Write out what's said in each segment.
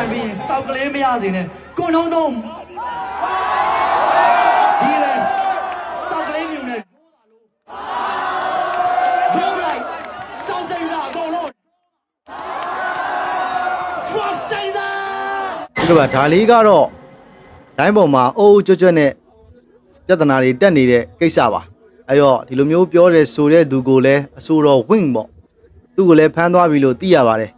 န်ပြီးရင်စောက်ကလေးမရစေနဲ့ကိုနှုံးသုံးဒီလေစောက်ကလေးမြုံနဲ့ရိုးလိုက်စောက်စိမ့်စားအကုန်လုံး First Caesar ဒီလိုပါဒါလေးကတော့ဒိုင်းပေါ်မှာအိုးအိုးကြွကြွနဲ့ပြဿနာတွေတက်နေတဲ့ကိစ္စပါအဲ့တော့ဒီလိုမျိုးပြောတယ်ဆိုတဲ့သူကိုလည်းအဆိုတော် wing ပေါ့သူ့ကိုလည်းဖမ်းသွားပြီလို့သိရပါတယ်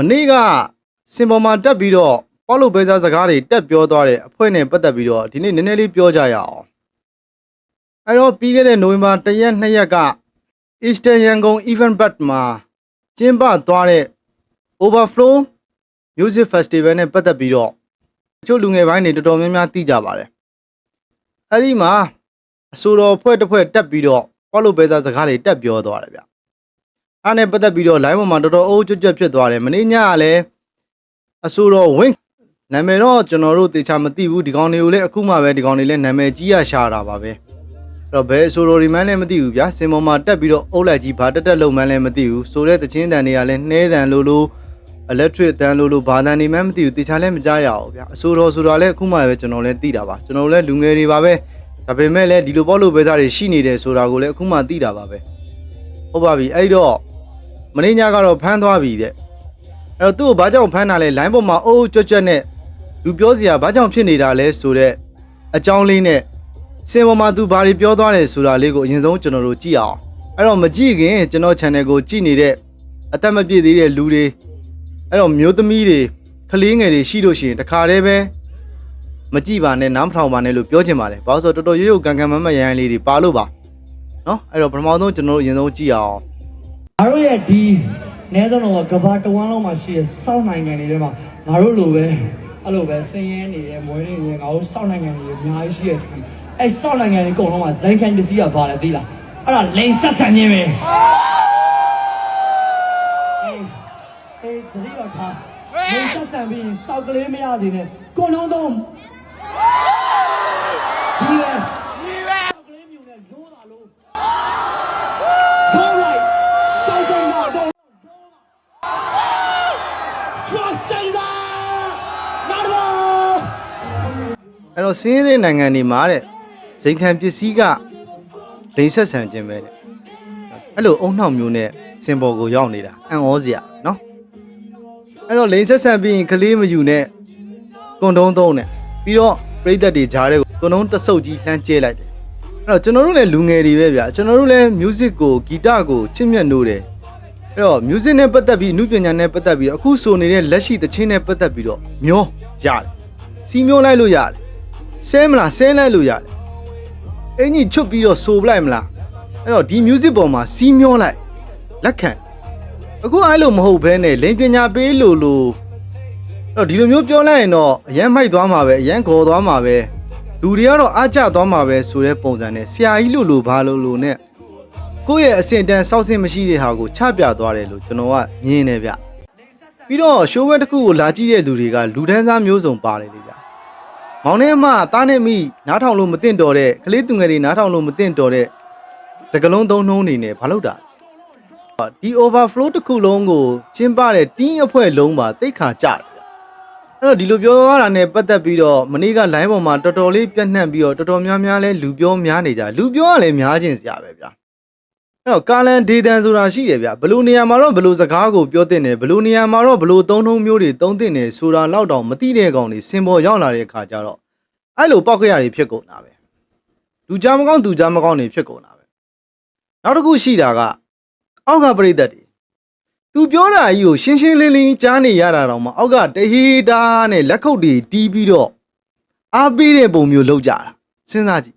မနေ့ကစင်ပေါ်မှာတက်ပြီးတော့ပေါလုပဲစားစကားတွေတက်ပြောသွားတဲ့အဖွဲ့နဲ့ပတ်သက်ပြီးတော့ဒီနေ့နည်းနည်းလေးပြောကြရအောင်အဲ့တော့ပြီးခဲ့တဲ့နိုဝင်ဘာ1ရက်2ရက်က Eastern Yangon Event Bud မှာကျင်းပသွားတဲ့ Overflow Music Festival နဲ့ပတ်သက်ပြီးတော့တချို့လူငယ်ပိုင်းတွေတော်တော်များများသိကြပါတယ်။အဲ့ဒီမှာအဆိုတော်ဖွဲ့တစ်ဖွဲ့တက်ပြီးတော့ပေါလို့ပဲစားစကားတွေတက်ပြောသွားတယ်ဗျ။ အဲ့နဲ့ပတ်သက်ပြီးတော့ live ပေါ်မှာတော်တော်အိုးကြွကြွဖြစ်သွားတယ်။မနေ့ညကလည်းအဆိုတော် Wing နာမည်တော့ကျွန်တော်တို့သေချာမသိဘူးဒီကောင်တွေကိုလည်းအခုမှပဲဒီကောင်တွေလည်းနာမည်ကြီးရရှာတာပါပဲ။အဲ့တော့ဘယ်ဆိုတော်ဒီမန်းလည်းမသိဘူးဗျာစင်ပေါ်မှာတက်ပြီးတော့အုပ်လိုက်ကြီးဘာတက်တက်လုံမန်းလည်းမသိဘူးဆိုတဲ့တချင်းတန်တွေကလည်းနှဲတန်လိုလို electric တန်လိုလိုဘာတန်နေမှန်းမသိဘူးတေချာလည်းမကြားရအောင်ဗျာအဆိုတော်ဆိုတာလည်းအခုမှပဲကျွန်တော်လည်းသိတာပါကျွန်တော်လည်းလူငယ်တွေပါပဲဒါပေမဲ့လည်းဒီလိုပေါ့လို့ပဲစားတွေရှိနေတယ်ဆိုတာကိုလည်းအခုမှသိတာပါပဲဟုတ်ပါပြီအဲ့တော့ မင်းညကတော့ဖမ်းသွားပြီတဲ့အဲ့တော့သူ့ကိုဘာကြောင့်ဖမ်းတာလဲ line ပေါ်မှာအိုးကြွကြွနဲ့လူပြောစရာဘာကြောင့်ဖြစ်နေတာလဲဆိုတော့အကြောင်းလေးနဲ့စင်ပေါ်မှာသူဘာတွေပြောသွားတယ်ဆိုတာလေးကိုအရင်ဆုံးကျွန်တော်တို့ကြည့်အောင်အဲ့တော့မကြည့်ခင်ကျွန်တော် channel ကိုကြည့်နေတဲ့အသက်မပြည့်သေးတဲ့လူတွေအဲ့တော့မျိုးသမီးတွေကလေးငယ်တွေရှိလို့ရှိရင်တခါတည်းပဲမကြည့်ပါနဲ့နားမထောင်ပါနဲ့လို့ပြောချင်ပါတယ်။ဘာလို့ဆိုတော့တော်တော်ရွရွကန်ကန်မမရန်လေးတွေပါလို့ပါ။နော်အဲ့တော့ပထမဆုံးကျွန်တော်တို့အရင်ဆုံးကြည့်အောင် ငါတို့ရဲ့ဒီနဲဆုံးတော့ကဘာတဝမ်းလုံးမှာရှိတဲ့စောက်နိုင်ငံတွေထဲမှာငါတို့လိုပဲအဲ့လိုပဲဆင်းရဲနေတဲ့မွေးနေတဲ့ငါတို့စောက်နိုင်ငံတွေအများကြီးရှိတဲ့အဲ့စောက်နိုင်ငံတွေအကုန်လုံးမှာဇိုင်းခံပစ္စည်းကပါလဲသိလားအဲ့ဒါလိန်ဆက်ဆံခြင်းပဲအေးအေးတတိယထားလိန်ဆက်ဆံပြီးရင်စောက်ကလေးမရသေးနဲ့ကိုနှုံးသုံးဒီလေဒီလေစောက်ကလေးမြုံနဲ့လိုးတာလို့ တော့စင်းရဲတဲ့နိုင်ငံတွေမှာတဲ့ဇိမ်ခံပစ္စည်းကလိန်ဆက်ဆန်ခြင်းပဲတဲ့အဲ့လိုအုံနှောက်မျိုးနဲ့စင်ပေါ်ကိုရောက်နေတာအံ့ဩစရာနော်အဲ့တော့လိန်ဆက်ဆန်ပြီးရင်ကလေးမယူနဲ့ကွန်တုံးသုံးနဲ့ပြီးတော့ပြိသက်တွေဂျားတဲ့ကိုကွန်တုံးတစ်ဆုပ်ကြီးလှမ်းကျဲလိုက်တယ်အဲ့တော့ကျွန်တော်တို့လည်းလူငယ်တွေပဲဗျာကျွန်တော်တို့လည်း music ကိုဂီတကိုချစ်မြတ်နိုးတယ်အဲ့တော့ music နဲ့ပတ်သက်ပြီးအမှုပညာနဲ့ပတ်သက်ပြီးတော့အခုဆိုနေတဲ့လက်ရှိသချင်းနဲ့ပတ်သက်ပြီးတော့မျောရတယ်စီမျောလိုက်လို့ရတယ် ဆဲမလားဆဲလိုက်လို့ရတယ်အင်ကြီးချွတ်ပြီးတော့ဆိုပလိုက်မလားအဲ့တော့ဒီ music ပေါ်မှာစီးမျောလိုက်လက်ခံအခုအဲ့လိုမဟုတ်ဘဲနဲ့လိန်ပညာပေးလို့လို့အဲ့တော့ဒီလိုမျိုးပြောလိုက်ရင်တော့အရန်မိုက်သွားမှာပဲအရန်ခေါ်သွားမှာပဲလူတွေကတော့အားကျသွားမှာပဲဆိုတဲ့ပုံစံနဲ့ဆရာကြီးလို့လို့ဘာလို့လို့နဲ့ကိုယ့်ရဲ့အဆင့်တန်းစောက်ဆင့်မရှိတဲ့ဟာကိုချပြသွားတယ်လို့ကျွန်တော်ကမြင်နေဗျပြီးတော့ show ဝဲတစ်ခုကိုလာကြည့်တဲ့လူတွေကလူဒန်းစားမျိုးစုံပါတယ်လေဗျ မောင်နဲ့အမတားနဲ့မိနားထောင်လို့မသင့်တော်တဲ့ကလေးသူငယ်တွေနားထောင်လို့မသင့်တော်တဲ့စကလုံးသုံးနှုံးနေနဲ့ဘာလို့တာလဲဒီ overflow တစ်ခုလုံးကိုကျင်းပတဲ့တင်းအဖွဲ့လုံးပါတိတ်ခါကြတယ်အဲ့တော့ဒီလိုပြောရတာနဲ့ပတ်သက်ပြီးတော့မနေ့က line ပေါ်မှာတော်တော်လေးပြန့်နှံ့ပြီးတော့တော်တော်များများလဲလူပြောများနေကြလူပြောကလည်းများခြင်းစရာပဲဗျာ အဲ့တော့ကာလန်ဒေတန်ဆိုတာရှိတယ်ဗျဘလို့နေရာမှာတော့ဘလို့စကားကိုပြောတင်တယ်ဘလို့နေရာမှာတော့ဘလို့သုံးနှုံးမျိုးတွေသုံးတင်တယ်ဆိုတာလောက်တောင်မသိတဲ့ကောင်တွေစင်ပေါ်ရောက်လာတဲ့အခါကျတော့အဲ့လိုပောက်ခရတွေဖြစ်ကုန်တာပဲလူကြမကောင်းသူကြမကောင်းတွေဖြစ်ကုန်တာပဲနောက်တစ်ခုရှိတာကအောက်ကပြိသက်တွေသူပြောတာကြီးကိုရှင်းရှင်းလင်းလင်းကြားနေရတာတော့မှအောက်ကတဟေးတာနဲ့လက်ခုပ်တွေတီးပြီးတော့အားပေးတဲ့ပုံမျိုးလောက်ကြတာစဉ်းစားကြည့်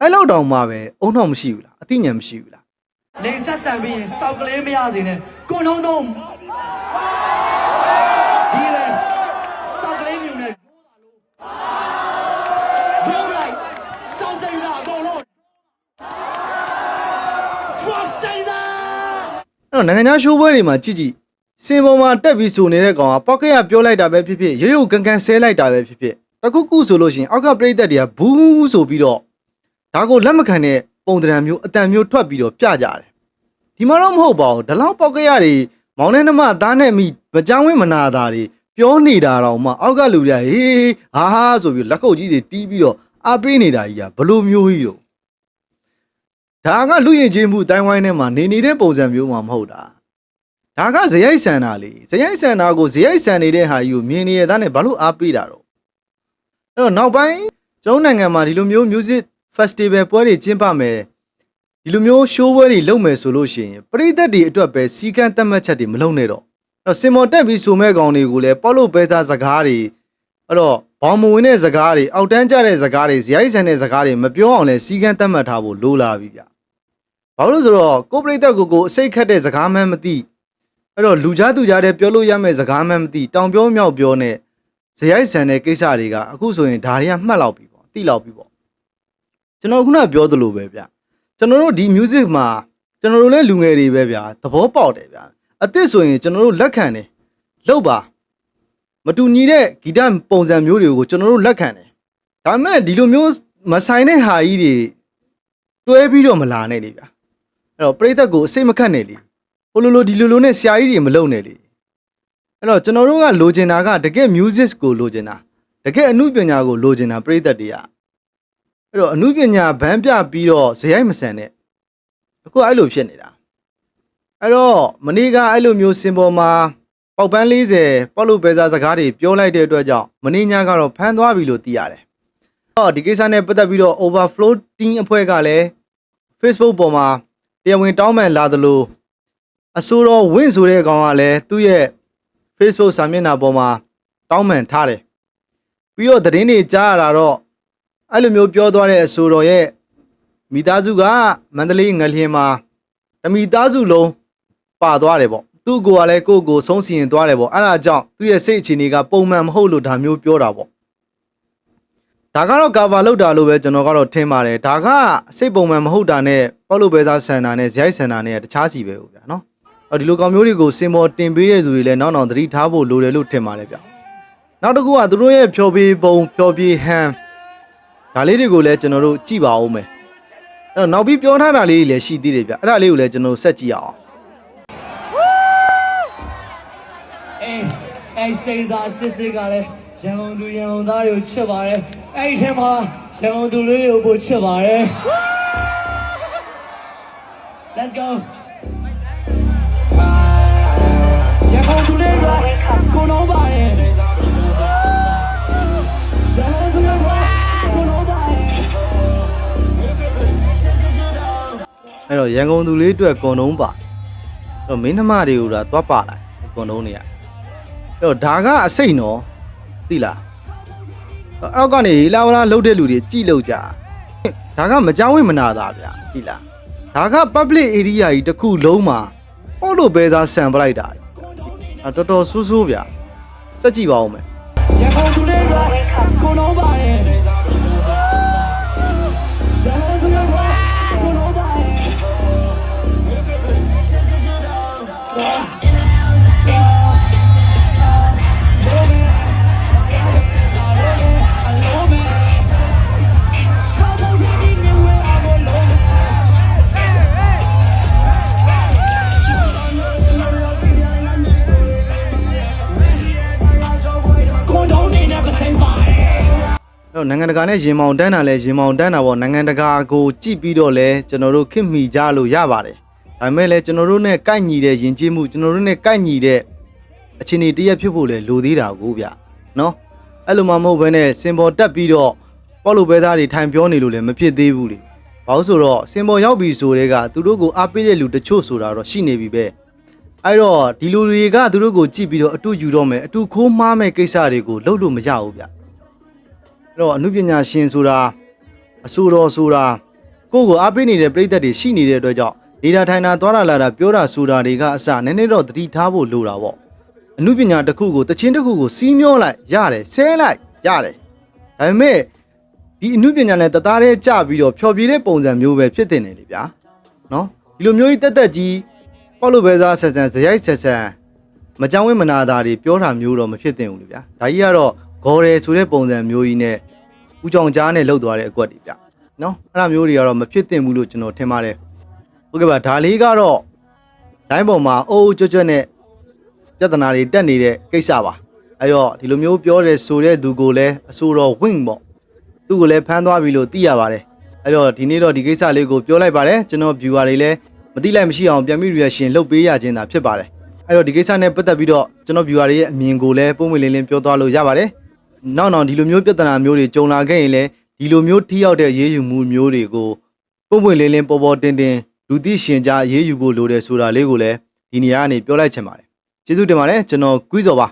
အဲ့လောက်တောင်မှပဲအုံတော့မရှိဘူးလားအသိဉာဏ်မရှိဘူးလား လိန်ဆက်ဆံပြီးရင်စောက်ကလေးမရသေးနဲ့ကိုနှုံးသုံးဒီလေစောက်ကလေးမြုံနဲ့ Go right. Stay there. Go on. Trust stay there. အဲ့တော့နိုင်ငံခြားရှိုးပွဲတွေမှာကြည့်ကြည့်စင်ပေါ်မှာတက်ပြီးဆိုနေတဲ့ကောင်ကပောက်ကရပြောလိုက်တာပဲဖြစ်ဖြစ်ရုပ်ရုပ်ကန်ကန်ဆဲလိုက်တာပဲဖြစ်ဖြစ်တခုခုဆိုလို့ရှိရင်အောက်ကပြိသက်တွေကဘူးဆိုပြီးတော့ဒါကိုလက်မခံတဲ့ ပုံသဏ္ဍာန်မျိုးအတန်မျိုးထွက်ပြီးတော့ပြကြတယ်ဒီမှာတော့မဟုတ်ပါဘူးဒီလောက်ပေါက်ကရတွေမောင်နဲ့နှမသားနဲ့မိမကြောင်းဝင်းမနာတာတွေပြောနေတာတော့မှအောက်ကလူတွေကဟေးဟာဟာဆိုပြီးလက်ကုပ်ကြီးတွေတီးပြီးတော့အားပေးနေတာကြီးကဘလို့မျိုးကြီးတော့ဒါကလူရင်ချင်းမှုအတိုင်းဝိုင်းထဲမှာနေနေတဲ့ပုံစံမျိုးမှမဟုတ်တာဒါကဇယိုက်ဆန်တာလေဇယိုက်ဆန်တာကိုဇယိုက်ဆန်နေတဲ့ဟာကြီးကိုမြင်နေရတဲ့နဲ့ဘာလို့အားပေးတာတော့အဲ့တော့နောက်ပိုင်းကျွန်တော်နိုင်ငံမှာဒီလိုမျိုး music festival ပွဲတွေကျင်းပမယ်ဒီလိုမျိုး show ပွဲတွေလုပ်မယ်ဆိုလို့ရှိရင်ပရိသတ်တွေအတွက်ပဲစီကံသတ်မှတ်ချက်တွေမလုပ်နဲ့တော့အဲ့တော့စင်မော်တက်ပြီးဆိုမဲ့ကောင်တွေကိုလည်းပေါ့လို့ပဲစားစကားတွေအဲ့တော့ဘောင်မဝင်တဲ့စကားတွေအောက်တန်းကျတဲ့စကားတွေဇယိုက်ဆန်တဲ့စကားတွေမပြောအောင်လဲစီကံသတ်မှတ်ထားဖို့လိုလာပြီဗျဘာလို့လဲဆိုတော့ကိုယ်ပရိသတ်ကိုကိုအစိတ်ခတ်တဲ့စကားမှန်းမသိအဲ့တော့လူကြားသူကြားတဲ့ပြောလို့ရမယ့်စကားမှန်းမသိတောင်ပြောမြောက်ပြောနဲ့ဇယိုက်ဆန်တဲ့ကိစ္စတွေကအခုဆိုရင်ဒါတွေကမှတ်လောက်ပြီပေါ့သိလောက်ပြီပေါ့ ကျွန်တော်ခုနပြောသလိုပဲဗျကျွန်တော်တို့ဒီ music မှာကျွန်တော်တို့လည်းလူငယ်တွေပဲဗျာသဘောပေါက်တယ်ဗျာအသစ်ဆိုရင်ကျွန်တော်တို့လက်ခံတယ်လောက်ပါမတူညီတဲ့ဂီတပုံစံမျိုးတွေကိုကျွန်တော်တို့လက်ခံတယ်ဒါပေမဲ့ဒီလိုမျိုးမဆိုင်တဲ့ဟာကြီးတွေတွဲပြီးတော့မလာနဲ့လေဗျာအဲ့တော့ပရိသတ်ကိုအစိတ်မခတ်နဲ့လေဟိုလိုလိုဒီလိုလိုနဲ့ဆရာကြီးတွေမလုံနဲ့လေအဲ့တော့ကျွန်တော်တို့ကလိုချင်တာကတကယ် music ကိုလိုချင်တာတကယ်အမှုပညာကိုလိုချင်တာပရိသတ်တွေက အဲ့တော့အမှုပညာဗန်းပြပြီးတော့ဇယိုက်မဆန်နဲ့အခုအဲ့လိုဖြစ်နေတာအဲ့တော့မနေ့ကအဲ့လိုမျိုးစင်ပေါ်မှာပေါက်ပန်း40ပေါက်လို့ပဲစားစကားတွေပြောလိုက်တဲ့အတွက်ကြောင့်မနေ့ညကတော့ဖမ်းသွားပြီလို့သိရတယ်။အော်ဒီကိစ္စနဲ့ပတ်သက်ပြီးတော့ overflow team အဖွဲ့ကလည်း Facebook ပေါ်မှာတရားဝင်တောင်းပန်လာသလိုအဆိုတော်ဝင့်ဆိုတဲ့ကောင်ကလည်းသူ့ရဲ့ Facebook စာမျက်နှာပေါ်မှာတောင်းပန်ထားတယ်။ပြီးတော့သတင်းတွေကြားရတာတော့ အဲ့လိုမျိုးပြောသွားတဲ့အဆိုတော်ရဲ့မိသားစုကမန္တလေးငလျင်မှာတမိသားစုလုံးပါသွားတယ်ပေါ့သူ့ကိုယ်ကလည်းကိုယ့်ကိုယ်ဆုံးစီရင်သွားတယ်ပေါ့အဲ့ဒါကြောင့်သူ့ရဲ့စိတ်အခြေအနေကပုံမှန်မဟုတ်လို့ဒါမျိုးပြောတာပေါ့ဒါကတော့ cover လောက်တာလို့ပဲကျွန်တော်ကတော့ထင်ပါတယ်ဒါကစိတ်ပုံမှန်မဟုတ်တာနဲ့ပေါ့လို့ပဲသားဆန်တာနဲ့ဇိုက်ဆန်တာနဲ့တခြားစီပဲဟုတ်ဗျာနော်အော်ဒီလိုကောင်မျိုးတွေကိုစင်ပေါ်တင်ပေးတဲ့သူတွေလည်းနောက်နောက်သတိထားဖို့လိုတယ်လို့ထင်ပါတယ်ဗျနောက်တစ်ခုကသူတို့ရဲ့ဖြော်ပြပုံဖြော်ပြဟန် ဒါလေးတွေကိုလည်းကျွန်တော်တို့ကြည့်ပါဦးမယ်အဲ့တော့နောက်ပြီးပြောထားတာလေးတွေလည်းရှိသေးတယ်ဗျအဲ့ဒါလေးကိုလည်းကျွန်တော်ဆက်ကြည့်အောင်အေးအဲ့စိတ်စားစစ်စစ်ကလည်းရန်ကုန်သူရန်ကုန်သားတွေကိုချစ်ပါတယ်အဲ့ဒီထဲမှာရန်ကုန်သူလေးတွေကိုပိုချစ်ပါတယ် Let's go ရန်ကုန်သူလေးတွေကိုလုံးပါတယ် အဲ့တော့ရန်ကုန်သူလေးအတွက်ကွန်တုံးပါအဲ့တော့မင်းနှမတွေကိုဒါသွားပါလိုက်ကွန်တုံးတွေကအဲ့တော့ဒါကအစိတ်နော်သိလားအောက်ကနေလာဝလာလှုပ်တဲ့လူတွေကြည်လို့ကြဒါကမကြောင်းဝင်မနာတာဗျာသိလားဒါက public area ကြီးတစ်ခုလုံးမှာပေါ့လို့ပဲသားဆန်ပလိုက်တာအတော်တော်ဆူးဆူးဗျာစက်ကြည့်ပါဦးမယ်ရန်ကုန်သူလေးတွေကိုလုံးပါတယ် တော့နိုင်ငံတကာနဲ့ရင်မောင်တန်းတာလဲရင်မောင်တန်းတာပေါ့နိုင်ငံတကာကိုကြည့်ပြီးတော့လဲကျွန်တော်တို့ခင်မိကြလို့ရပါတယ်ဒါပေမဲ့လဲကျွန်တော်တို့နဲ့ကိုက်ညီတဲ့ယဉ်ကျေးမှုကျွန်တော်တို့နဲ့ကိုက်ညီတဲ့အခြေအနေတရက်ဖြစ်ဖို့လဲလိုသေးတာကိုဗျနော်အဲ့လိုမှမဟုတ်ဘဲနဲ့စင်ပေါ်တက်ပြီးတော့ပေါ့လိုပဲသားတွေထိုင်ပြောနေလို့လဲမဖြစ်သေးဘူးလေဘာလို့ဆိုတော့စင်ပေါ်ရောက်ပြီဆိုတဲ့ကသူတို့ကိုအားပေးတဲ့လူတချို့ဆိုတာတော့ရှိနေပြီပဲအဲ့တော့ဒီလူတွေကသူတို့ကိုကြည့်ပြီးတော့အတူယူတော့မယ်အတူခိုးမှားမဲ့ကိစ္စတွေကိုလုပ်လို့မရဘူးဗျ အဲ့တော့အမှုပညာရှင်ဆိုတာအဆိုတော်ဆိုတာကိုယ့်ကိုအားပေးနေတဲ့ပြည်သက်တွေရှိနေတဲ့အတွက်ကြောင့်ဒေတာထိုင်တာသွားတာလာတာပြောတာဆိုတာတွေကအစနည်းနည်းတော့သတိထားဖို့လိုတာပေါ့အမှုပညာတစ်ခုကိုတခြင်းတစ်ခုကိုစီးမျောလိုက်ရတယ်ဆဲလိုက်ရတယ်ဒါပေမဲ့ဒီအမှုပညာနဲ့တသားတည်းကြပြီးတော့ဖျော်ဖြေတဲ့ပုံစံမျိုးပဲဖြစ်တင်နေလေဗျာနော်ဒီလိုမျိုးကြီးတက်တက်ကြီးပေါ့လို့ပဲစားဆက်ဆန်ဇယိုက်ဆက်ဆန်မကြောင်းဝင်းမနာတာတွေပြောတာမျိုးတော့မဖြစ်တင်ဘူးလေဗျာဒါကြီးကတော့ ဂေါ်ရဲဆိုတဲ့ပုံစံမျိုးကြီးနဲ့ဦးကြောင်ကြားနဲ့လှုပ်သွားတဲ့အကွက်တွေဗျနော်အဲ့ဒါမျိုးတွေကတော့မဖြစ်တင်ဘူးလို့ကျွန်တော်ထင်ပါတယ်ဟုတ်ကဲ့ပါဒါလေးကတော့ဒိုင်းပေါ်မှာအိုးအိုးကြွကြွနဲ့ပြဿနာတွေတက်နေတဲ့ကိစ္စပါအဲ့တော့ဒီလိုမျိုးပြောတဲ့ဆိုတဲ့သူကိုလည်းအဆိုတော်ဝင့်ပေါ့သူ့ကိုလည်းဖမ်းသွားပြီလို့သိရပါတယ်အဲ့တော့ဒီနေ့တော့ဒီကိစ္စလေးကိုပြောလိုက်ပါတယ်ကျွန်တော် viewer တွေလည်းမသိလိုက်မရှိအောင်ပြန်ပြီး reaction လုပ်ပေးရခြင်းသာဖြစ်ပါတယ်အဲ့တော့ဒီကိစ္စနဲ့ပတ်သက်ပြီးတော့ကျွန်တော် viewer တွေရဲ့အမြင်ကိုလည်းပုံမှန်လင်းလင်းပြောသွားလို့ရပါတယ် နောက်နောက်ဒီလိုမျိုးပြဿနာမျိုးတွေကြုံလာခဲ့ရင်လည်းဒီလိုမျိုးထိရောက်တဲ့ရေးယူမှုမျိုးတွေကိုပုံပွင့်လင်းလင်းပေါ်ပေါ်တင်တင်လူသိရှင်ကြားအေးအေးယူဖို့လိုတယ်ဆိုတာလေးကိုလည်းဒီနေရာကနေပြောလိုက်ချင်ပါတယ်ကျေးဇူးတင်ပါတယ်ကျွန်တော်ကွီးစော်ပါ